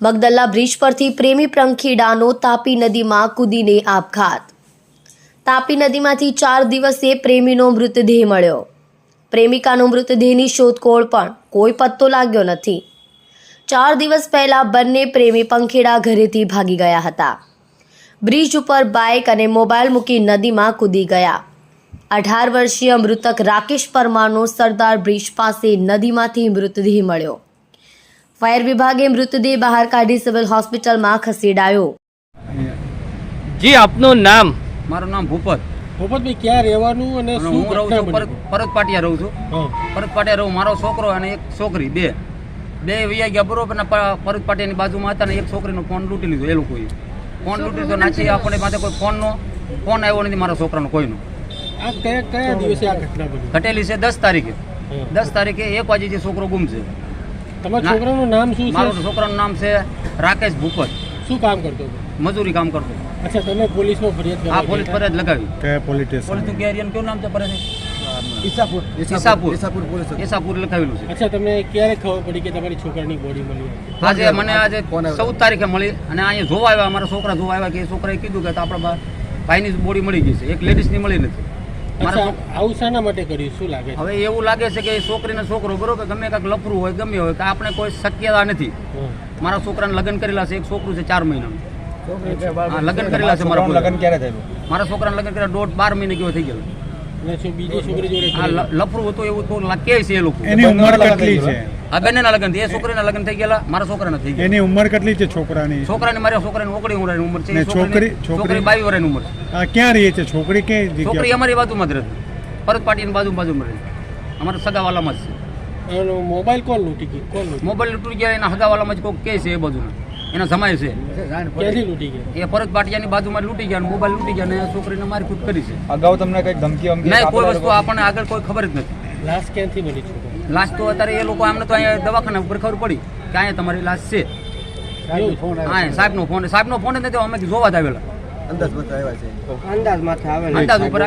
Magdalla bridge પરથી પ્રેમી પ્રંખીડાનો તાપી નદીમાં કૂદીને આપઘાત. તાપી નદીમાંથી ચાર દિવસે પ્રેમીનો મૃતદેહ મળ્યો. પ્રેમિકાનો મૃતદેહની શોધખોળ પણ કોઈ પત્તો લાગ્યો નથી. ચાર દિવસ પહેલા બંને પ્રેમી પંખેડા ઘરેથી ભાગી ગયા હતા. બ્રિજ ઉપર બાઇક અને મોબાઈલ મૂકી નદીમાં કૂદી ગયા. અઢાર વર્ષીય મૃતક રાકેશ પરમારનો સરદાર બ્રિજ પાસે નદીમાંથી મૃતદેહ મળ્યો. ફાયર વિભાગે મૃતદેહ બહાર કાઢી સિવિલ હોસ્પિટલમાં ખસેડાયો. જી આપનું નામ? મારું નામ ભૂપત. ભૂપતભાઈ ક્યાં રહેવાનું અને શું હું રહું છું પરત પાટિયા રહું છું. પરત પાટિયા રહું. મારો છોકરો અને એક છોકરી બે. બે વૈયા ગયા બરોબર ને પરત પાટિયાની બાજુમાં હતા ને એક છોકરીનો ફોન લૂંટી લીધો એ લોકોએ. ફોન લૂંટી લીધો નાચી આપણે પાસે કોઈ ફોનનો ફોન આવ્યો નથી મારા છોકરાનો કોઈનો. આ કયા કયા દિવસે આ ઘટના ઘટેલી છે દસ તારીખે. દસ તારીખે એક વાગે જે છોકરો ગુમ છે તમારા છોકરાનું નામ શું મારું છે છોકરાનું નામ છે રાકેશ ભૂપત. શું કામ કરતો હતો? મજૂરી કામ કરતો અચ્છા તમે પોલીસમાં ફરિયાદ હા પોલીસ ફરિયાદ લગાવી. કે પોલીસ સ્ટેશન પોલીસનું કેરિયન કેવું નામ છે ફરજ ઈસાપુર. ઈસાપુર. ઈસાપુર લખાવેલું છે. અચ્છા તમને ક્યારે ખબર પડી કે તમારી છોકરાની બોડી મળી આજે મને આજે ચૌદ તારીખે મળી અને અહીંયા જોવા આવ્યા અમારા છોકરા જોવા આવ્યા કે છોકરાએ કીધું કે આપણા ભાઈની બોડી મળી ગઈ છે. એક લેડીઝની મળી નથી. મારા આવું શાના માટે કર્યું? શું લાગે હવે એવું લાગે છે કે એ છોકરીને છોકરો બરોબર ગમે કાંઈક લફરું હોય ગમે હોય કે આપણે કોઈ શક્યતા નથી. મારા છોકરાને લગ્ન કરેલા છે એક છોકરું છે ચાર મહિનાનું. લગ્ન કરેલા છે મારા લગ્ન લગ્ન ક્યારે થયેલું મારા છોકરાને લગ્ન કર્યા દોઢ બાર મહિને કેવો થઈ ગયો. અને શું બીજી છોકરી જોડે આ કરેલું? લ- લફરું હતું એવું તો લાગે છે એ લોકો. એની ઉંમર કેટલી છે? આ બંનેના લગ્ન છે એ છોકરીના લગ્ન થઈ ગયેલા મારા છોકરાના થઈ ગયા એની ઉંમર કેટલી છે છોકરાની? છોકરાની મારા છોકરાની ઓગણી વર્ષની ઉંમર છે છોકરી- છોકરી- બાવી વર્ષની ઉંમર આ ક્યાં રહે છે? છોકરી ક્યાં છોકરી અમારી બાજુમાં જ રહે. પરત પાટીની બાજુ બાજુમાં રહે. અમારા સગાવાલામાં જ છે. મોબાઈલ કોણ લૂંટી ગઈ કોણ લૂંટી મોબાઈલ તૂટી ગયા એના હગાવાલામાં જ કોઈ કે છે એ બાજુના એના સમય છે. લૂંટી એ પરત પાટિયાની બાજુમાં લૂંટી ગયા અને મોબાઈલ લૂંટી ગયા અને છોકરીને મારી કરી છે. અગાઉ તમને કઈ ધમકી નહીં કોઈ વસ્તુ આપણને આગળ કોઈ ખબર જ નથી. લાશ ક્યાંથી મળી છોકરા લાશ તો અત્યારે એ લોકો આમને તો અહીંયા દવાખાના ઉપર ખબર પડી કે અહીંયા તમારી લાશ છે. હા સાહેબનો ફોન સાહેબનો ફોન જ નથી અમે જોવા જ આવેલા. અંદાજ માથે આવેલા અંદાજ ઉપર